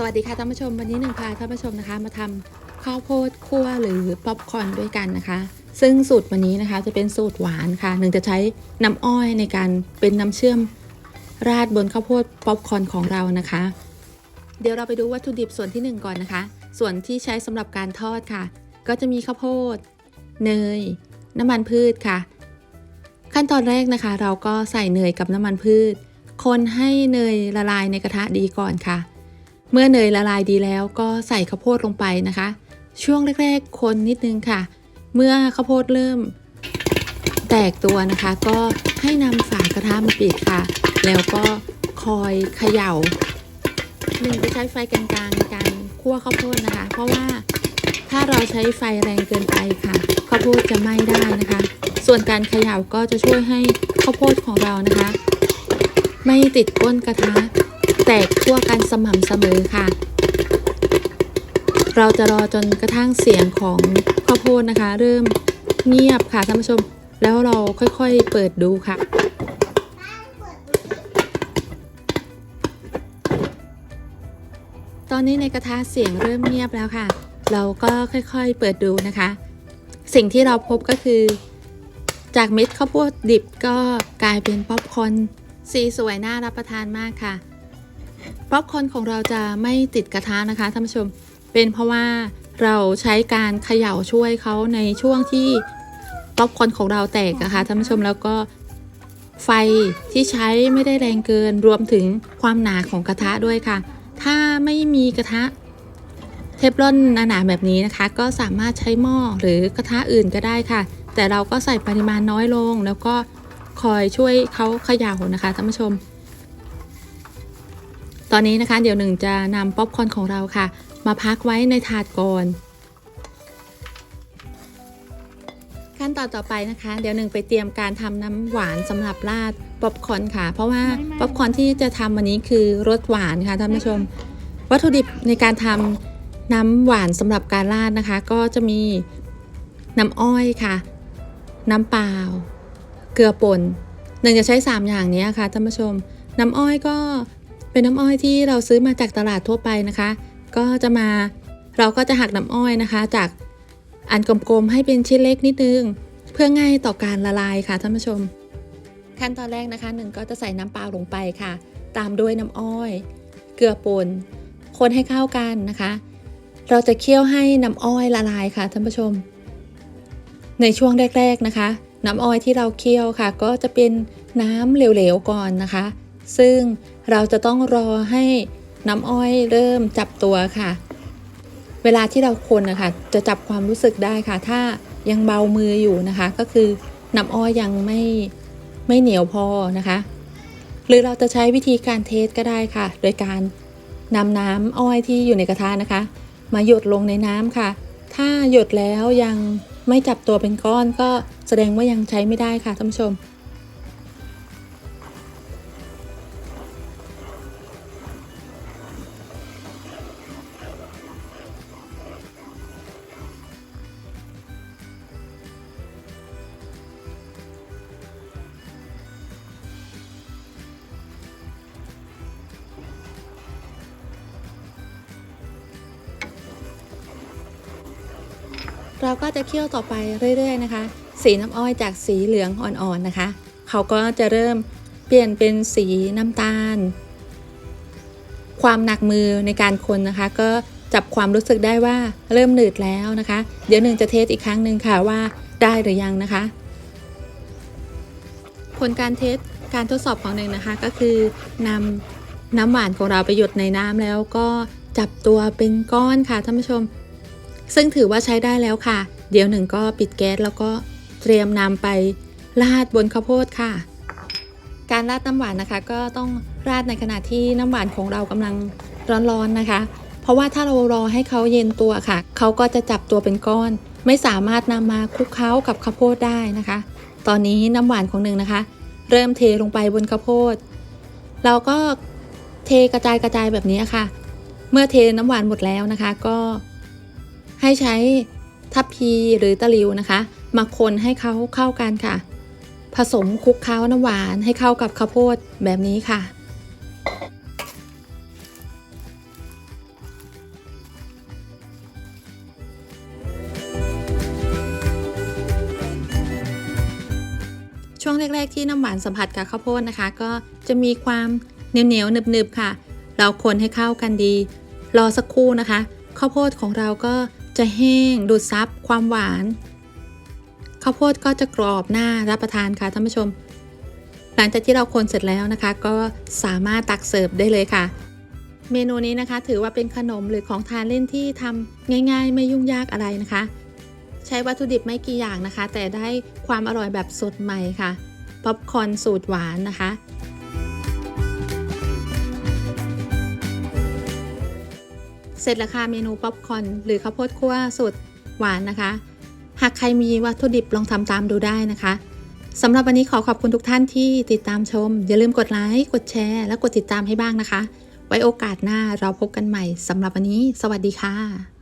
สวัสดีค่ะท่านผู้ชม วันนี้หนึ่งพาท่านผู้ชมนะคะ มาทำข้าวโพดคั่วหรือป๊อปคอร์นด้วยกันนะคะ ซึ่งสูตรวันนี้นะคะจะเป็นสูตรหวานค่ะหนึ่งจะใช้น้ำอ้อยในการเป็นน้ำเชื่อมราดบนข้าวโพดป๊อปคอร์นของเรานะคะ เดี๋ยวเราไปดูวัตถุดิบส่วนที่ 1 ก่อนนะคะ ส่วนที่ใช้สำหรับการทอดค่ะ ก็จะมีข้าวโพดเนย น้ำมันพืชค่ะ ขั้นตอนแรกนะคะ เราก็ใส่เนยกับน้ำมันพืช คนให้เนยละลายในกระทะดีก่อนค่ะ เมื่อเนยละลายดีแล้วก็ใส่ข้าวโพดลงไปนะคะ ช่วงแรกๆคนนิดนึงค่ะ เมื่อข้าวโพดเริ่ม แตกตัวนะคะ ก็ให้นำฝากระทะมาปิดค่ะ แล้วก็คอยเขย่าหนึ่งจะใช้ไฟกลางๆในการคั่วข้าวโพดนะคะ เพราะว่าถ้าเราใช้ไฟแรงเกินไปค่ะข้าวโพดจะไหม้ได้นะคะ ส่วนการเขย่าก็จะช่วยให้ข้าวโพดของเรานะคะ ไม่ติดก้นกระทะ แตกทั่วกันสม่ำเสมอค่ะ เราจะรอจนกระทั่งเสียงของข้าวโพดนะคะ เริ่มเงียบค่ะท่านผู้ชม แล้วเราค่อยๆเปิดดูค่ะตอนนี้ในกระทะเสียงเริ่มเงียบแล้วค่ะ เราก็ค่อยๆเปิดดูนะคะ สิ่งที่เราพบก็คือ จากเม็ดข้าวโพดดิบก็กลายเป็นป๊อปคอนสีสวยน่ารับประทานมากค่ะ ป๊อปคอนของเราจะไม่ติดกระทะนะคะท่านผู้ชม เป็นเพราะว่าเราใช้การเขย่าช่วยเขาในช่วงที่ป๊อปคอนของเราแตกนะคะท่านผู้ชมแล้วก็ไฟที่ใช้ไม่ได้แรงเกินรวมถึงความหนาของกระทะด้วยค่ะ ถ้าไม่มีกระทะเทฟลอนหนาๆแบบนี้นะคะ ก็สามารถใช้หม้อหรือกระทะอื่นก็ได้ค่ะ แต่เราก็ใส่ปริมาณน้อยลง แล้วก็คอยช่วยเขาเขย่านะคะท่านผู้ชม ตอนนี้นะคะเดี๋ยวหนึ่งจะนำป๊อปคอร์นของเราค่ะ มาพักไว้ในถาดก่อนขั้นตอนต่อไปนะคะ เดี๋ยวหนึ่งไปเตรียมการทำน้ำหวานสำหรับราดป๊อปคอร์นค่ะ เพราะว่าป๊อปคอร์นที่จะทำวันนี้คือรสหวานค่ะท่านผู้ชม วัตถุดิบในการทำน้ำหวานสำหรับการราดนะคะ ก็จะมีน้ำอ้อยค่ะ น้ำเปล่า เกลือป่นหนึ่งจะใช้ 3 อย่างนี้ค่ะท่านผู้ชม น้ำอ้อยก็ เป็นน้ำอ้อยที่เราซื้อมาจากตลาดทั่วไปนะคะ ก็จะมาเราก็จะหักน้ำอ้อยนะคะ จากอันกลมๆให้เป็นชิ้นเล็กนิดนึง เพื่อง่ายต่อการละลายค่ะท่านผู้ชม ขั้นตอนแรกนะคะหนึ่งก็จะใส่น้ำเปล่าลงไปค่ะ ตามด้วยน้ำอ้อย เกลือป่นคนให้เข้ากันนะคะ เราจะเคี่ยวให้น้ำอ้อยละลายค่ะท่านผู้ชม ในช่วงแรก ๆนะคะ น้ำอ้อยที่เราเคี่ยวค่ะ ก็จะเป็นน้ำเหลวๆก่อนนะคะ ซึ่งเราจะต้องรอให้น้ำอ้อยเริ่มจับตัวค่ะ เวลาที่เราคนนะคะจะจับความรู้สึกได้ค่ะ ถ้ายังเบามืออยู่นะคะ ก็คือน้ำอ้อยยังไม่ไม่เหนียวพอนะคะ หรือเราจะใช้วิธีการเทสก็ได้ค่ะ โดยการนำน้ำอ้อยที่อยู่ในกระทะนะคะ มาหยดลงในน้ำค่ะ ถ้าหยดแล้วยังไม่จับตัวเป็นก้อนก็แสดงว่ายังใช้ไม่ได้ค่ะท่านผู้ชม เราก็จะเคี่ยวต่อไปเรื่อย ๆ นะคะ สีน้ำอ้อยจากสีเหลืองอ่อนๆนะคะ เขาก็จะเริ่มเปลี่ยนเป็นสีน้ำตาล ความหนักมือในการคนนะคะ ก็จับความรู้สึกได้ว่าเริ่มหนืดแล้วนะคะ เดี๋ยวหนึ่งจะเทสอีกครั้งหนึ่งค่ะว่าได้หรือยังนะคะ ผลการเทสการทดสอบของหนึ่งนะคะก็คือนำน้ำหวานของเราไปหยดในน้ำแล้วก็จับตัวเป็นก้อนค่ะท่านผู้ชม ซึ่งถือว่าใช้ได้แล้วค่ะ เดี๋ยวหนึ่งก็ปิดแก๊สแล้วก็เตรียมนำไปราดบนข้าวโพดค่ะ การราดน้ำหวานนะคะ ก็ต้องราดในขณะที่น้ำหวานของเรากำลังร้อนๆนะคะ เพราะว่าถ้าเรารอให้เขาเย็นตัวค่ะ เขาก็จะจับตัวเป็นก้อน ไม่สามารถนำมาคลุกเคล้ากับข้าวโพดได้นะคะ ตอนนี้น้ำหวานของหนึ่งนะคะ เริ่มเทลงไปบนข้าวโพด เราก็เทกระจายกระจายแบบนี้ค่ะ เมื่อเทน้ำหวานหมดแล้วนะคะ ก็ ให้ใช้ทัพพีหรือตะลิวนะคะ มาคนให้เขาเข้ากันค่ะ ผสมคลุกเคล้าน้ำหวานให้เข้ากับข้าวโพดแบบนี้ค่ะ ช่วงแรก ๆ ที่น้ำหวานสัมผัสกับข้าวโพดนะคะ ก็จะมีความเหนียวๆหนึบๆค่ะ เราคนให้เข้ากันดี รอสักครู่นะคะ ข้าวโพดของเราก็ จะแห้ง ดูดซับความหวาน ข้าวโพดก็จะกรอบหน่ารับประทานค่ะท่านผู้ชม หลังจากที่เราคนเสร็จแล้วนะคะ ก็สามารถตักเสิร์ฟได้เลยค่ะ เมนูนี้นะคะ ถือว่าเป็นขนมหรือของทานเล่นที่ทำง่าย ๆ ไม่ยุ่งยากอะไรนะคะ ใช้วัตถุดิบไม่กี่อย่างนะคะ แต่ได้ความอร่อยแบบสดใหม่ค่ะ ป๊อปคอนสูตรหวานนะคะ ร็จแล้วค่ะเมนูป๊อปคอร์นหรือข้าวโพดคั่วสดหวานนะคะ หากใครมีวัตถุดิบลองทำตามดูได้นะคะสำหรับวันนี้ขอขอบคุณทุกท่านที่ติดตามชม อย่าลืมกดไลค์กดแชร์ และกดติดตามให้บ้างนะคะ ไว้โอกาสหน้าเราพบกันใหม่สำหรับวันนี้ สวัสดีค่ะ